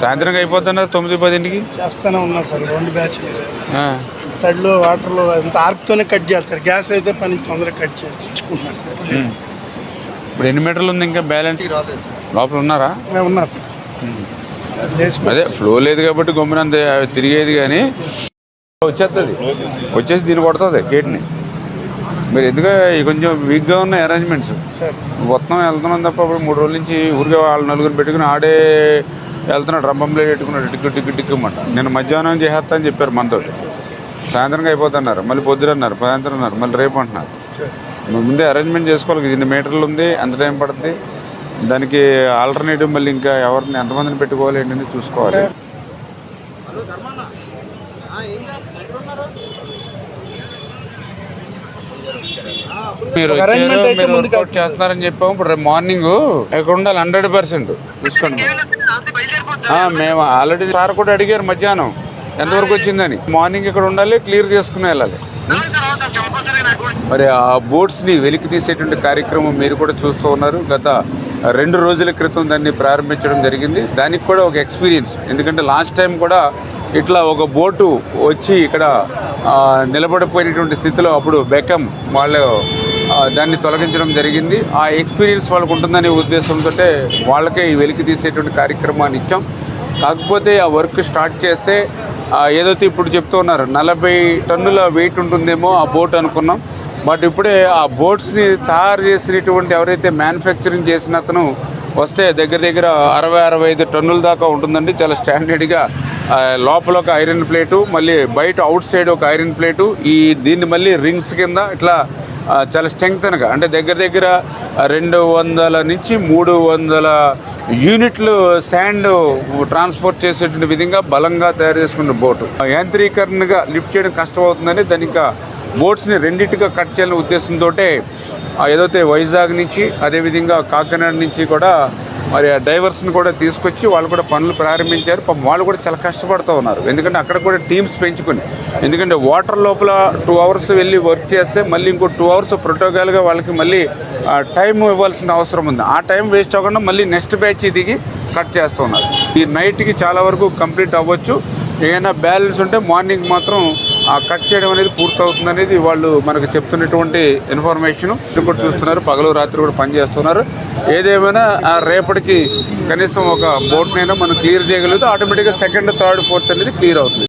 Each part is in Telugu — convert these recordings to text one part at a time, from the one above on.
సాయంత్రం అయిపోతున్నారు తొమ్మిది పదింటికి? చేస్తూనే ఉన్నా సార్ రెండు బ్యాచ్లు. ఆ, థర్డ్లో వాటర్లో అంత ఆర్క్తోనే కట్ చేయాలి సార్. గ్యాస్ అయితే పని తొందరగా కట్ సార్. ఉమ్. ఇప్పుడు ఎన్ని మీటర్లు ఉంది ఇంకా బ్యాలెన్స్? లోపల ఉన్నారా? మేము ఉన్నాం సార్. అది ఫ్లో లేదు కాబట్టి గమ్మునంత తిరిగేది కానీ వచ్చేస్తుంది వచ్చేసి దీన్ని కొడుతుంది గేట్ని. మీరు ఎందుకు ఈ కొంచెం వీక్గా ఉన్న అరేంజ్మెంట్స్ సార్. మొత్తం వెళ్తున్నాం తప్ప ఇప్పుడు మూడు రోజుల నుంచి ఊరికే వాళ్ళు నలుగురు పెట్టుకుని ఆడే వెళ్తున్నాడు రంపం ప్లేట్ పెట్టుకున్నాడు టిక్కు టిక్కు టిక్కుమంట నేను మధ్యాహ్నం చేసేస్తా అని చెప్పారు మనతో సాయంత్రం అయిపోతున్నారు మళ్ళీ పొద్దున అన్నారు సాయంత్రం అన్నారు మళ్ళీ రేపు అంటున్నారు. నువ్వు ముందే అరేంజ్మెంట్ చేసుకోవాలి ఇన్ని మీటర్లు ఉంది ఎంత టైం పడుతుంది? దానికి ఆల్టర్నేటివ్ మళ్ళీ ఇంకా ఎవరిని ఎంతమందిని పెట్టుకోవాలి ఏంటని చూసుకోవాలి. మీరు వర్కౌట్ చేస్తున్నారని చెప్పాము. ఇప్పుడు రేపు మార్నింగ్ ఇక్కడ ఉండాలి హండ్రెడ్ పర్సెంట్. చూసుకోండి. ఆ, మేము ఆల్రెడీ సార్ కూడా అడిగారు మధ్యాహ్నం. ఎంతవరకు వచ్చిందని? మార్నింగ్ ఇక్కడ ఉండాలి క్లియర్ చేసుకుని వెళ్ళాలి. మరి ఆ బోట్స్ని వెలికి తీసేటువంటి కార్యక్రమం మీరు కూడా చూస్తూ ఉన్నారు. గత రెండు రోజుల క్రితం దాన్ని ప్రారంభించడం జరిగింది. దానికి కూడా ఒక ఎక్స్పీరియన్స్. ఎందుకంటే లాస్ట్ టైం కూడా ఇట్లా ఒక బోటు వచ్చి ఇక్కడ నిలబడిపోయినటువంటి స్థితిలో అప్పుడు బెకం వాళ్ళు దాన్ని తొలగించడం జరిగింది. ఆ ఎక్స్పీరియన్స్ వాళ్ళకు ఉంటుందనే ఉద్దేశంతో వాళ్ళకే ఈ వెలికి తీసేటువంటి కార్యక్రమాన్ని ఇచ్చాం. కాకపోతే ఆ వర్క్ స్టార్ట్ చేస్తే ఏదైతే ఇప్పుడు చెప్తూ ఉన్నారు నలభై టన్నుల వెయిట్ ఉంటుందేమో ఆ బోట్ అనుకున్నాం. బట్ ఇప్పుడే ఆ బోట్స్ని తయారు చేసినటువంటి ఎవరైతే మ్యానుఫ్యాక్చరింగ్ చేసిన అతను వస్తే దగ్గర దగ్గర అరవై అరవై ఐదు టన్నుల దాకా ఉంటుందండి. చాలా స్టాండర్డ్గా లోపల ఒక ఐరన్ ప్లేటు మళ్ళీ బయట అవుట్ సైడ్ ఒక ఐరన్ ప్లేటు ఈ దీన్ని మళ్ళీ రింగ్స్ కింద ఇట్లా చాలా స్ట్రెంగ్తన్గా అంటే దగ్గర దగ్గర రెండు వందల నుంచి మూడు వందల యూనిట్లు శాండ్ ట్రాన్స్పోర్ట్ చేసేటువంటి విధంగా బలంగా తయారు చేసుకున్న బోటు. ఆ యాంత్రీకరణగా లిఫ్ట్ చేయడం కష్టమవుతుందని దాని ఇంకా బోట్స్ని రెండింటిగా కట్ చేయాలనే ఉద్దేశంతో ఏదైతే వైజాగ్ నుంచి అదేవిధంగా కాకినాడ నుంచి కూడా మరి ఆ డైవర్స్ని కూడా తీసుకొచ్చి వాళ్ళు కూడా పనులు ప్రారంభించారు. పాపం వాళ్ళు కూడా చాలా కష్టపడుతూ ఉన్నారు. ఎందుకంటే అక్కడ కూడా టీమ్స్ పెంచుకుని. ఎందుకంటే వాటర్ లోపల టూ అవర్స్ వెళ్ళి వర్క్ చేస్తే మళ్ళీ ఇంకో టూ అవర్స్ ప్రోటోకాల్గా వాళ్ళకి మళ్ళీ టైం ఇవ్వాల్సిన అవసరం ఉంది. ఆ టైం వేస్ట్ అవ్వకుండా మళ్ళీ నెక్స్ట్ బ్యాచ్ దిగి కట్ చేస్తున్నారు ఈ నైట్కి చాలా వరకు కంప్లీట్ అవ్వచ్చు. ఏమైనా బ్యాలెన్స్ ఉంటే మార్నింగ్ మాత్రం కట్ చేయడం అనేది పూర్తవుతుంది అనేది వాళ్ళు మనకు చెప్తున్నటువంటి ఇన్ఫర్మేషన్ కూడా చూస్తున్నారు పగలు రాత్రి కూడా పనిచేస్తున్నారు. ఏదేమైనా ఆ రేపటికి కనీసం ఒక బోట్నైనా మనం క్లియర్ చేయగలిగితే ఆటోమేటిక్గా సెకండ్ థర్డ్ ఫోర్త్ అనేది క్లియర్ అవుతుంది.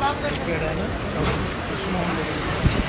पेड़ है। ना तो उसमें हम लोग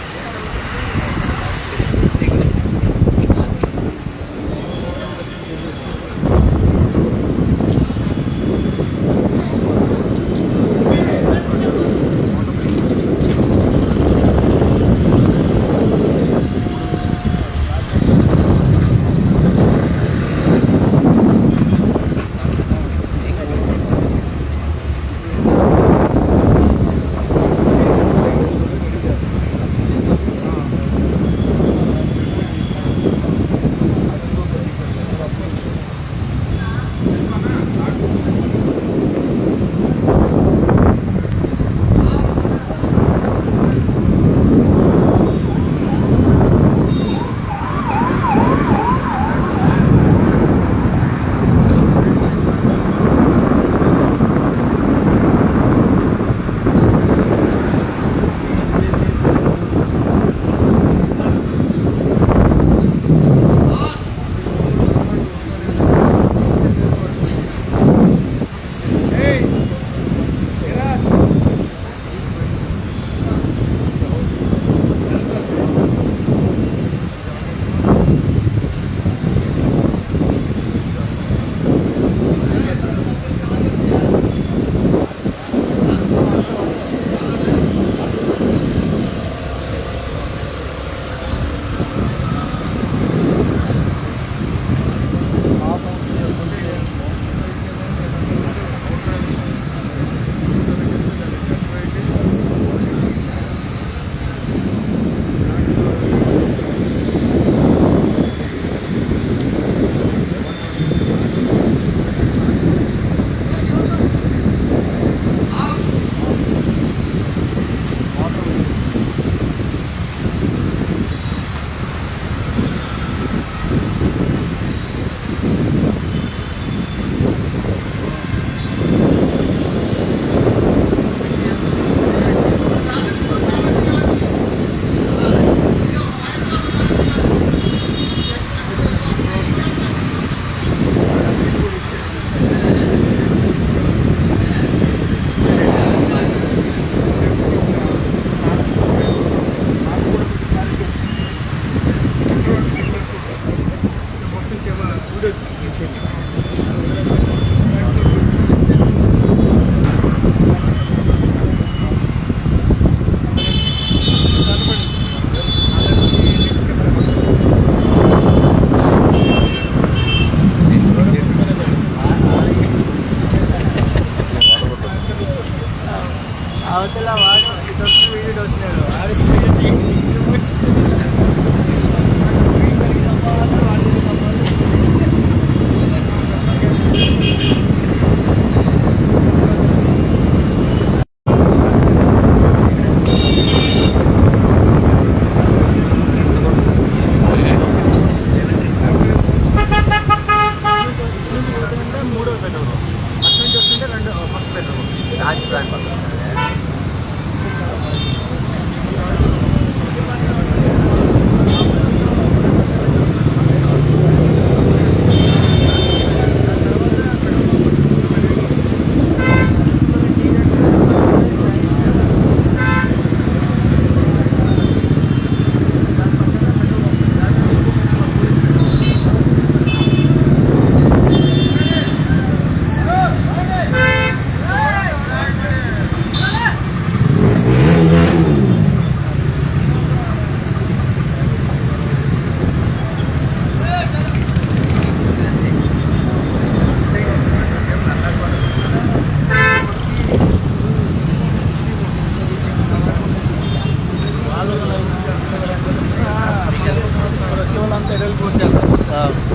అవతల వాడు ఇదొచ్చిన వీడియో వచ్చినాడు. వాడు 어,